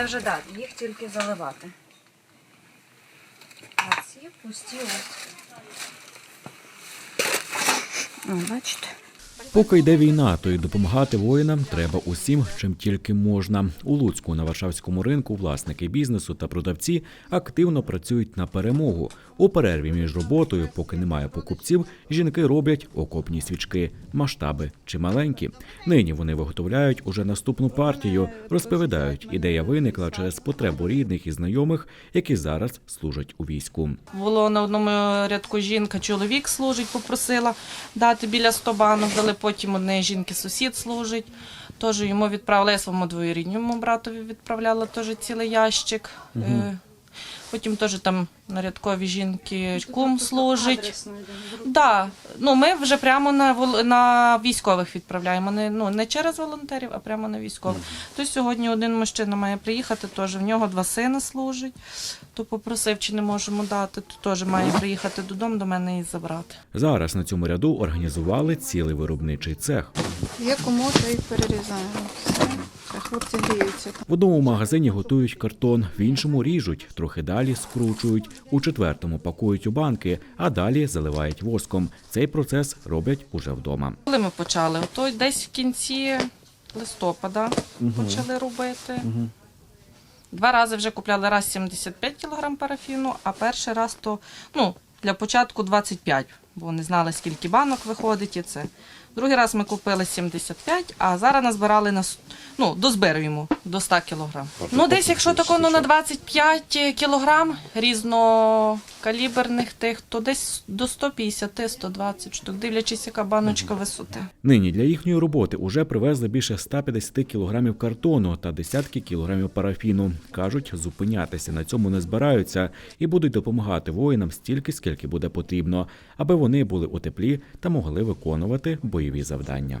Це вже далі, їх тільки заливати. А ці пусті ось. Бачите? Поки йде війна, то й допомагати воїнам треба усім, чим тільки можна. У Луцьку на Варшавському ринку власники бізнесу та продавці активно працюють на перемогу. У перерві між роботою, поки немає покупців, жінки роблять окопні свічки, масштаби чималенькі. Нині вони виготовляють уже наступну партію. Розповідають, ідея виникла через потребу рідних і знайомих, які зараз служать у війську. Було на одному рядку жінка, чоловік служить, попросила дати біля 100 банок, дали потім одне жінки сусід служить. Теж йому відправила, я своєму двоюрідньому братові відправляла теж цілий ящик. Е, Потім теж там на рядкові жінки кум служить. Да. Ну, ми вже прямо на, на військових відправляємо. Не, ну, не через волонтерів, а прямо на військових. То сьогодні один мужчина має приїхати, теж в нього два сини служать. То попросив, чи не можемо дати, то теж має приїхати додому до мене і забрати. Зараз на цьому ряду організували цілий виробничий цех. Є кому то і перерізаємо. Хлопці гріються. В одному магазині готують картон, в іншому ріжуть, трохи далі скручують, у четвертому пакують у банки, а далі заливають воском. Цей процес роблять уже вдома. Коли ми почали? То десь в кінці листопада почали робити. Два рази вже купляли раз 75 кг парафіну, а перший раз то ну, для початку 25, бо не знали, скільки банок виходить і це. Другий раз ми купили 75, а зараз назбирали на ну, дозбируємо до 100 кг. Ну, десь, якщо тако ну, на 25 кг різнокаліберних тих, то десь до 150-120 штук, дивлячись, яка баночка висоти. Нині для їхньої роботи уже привезли більше 150 кілограмів картону та десятки кілограмів парафіну. кажуть, зупинятися на цьому не збираються і будуть допомагати воїнам стільки, скільки буде потрібно, аби вони були у теплі та могли виконувати бойові завдання.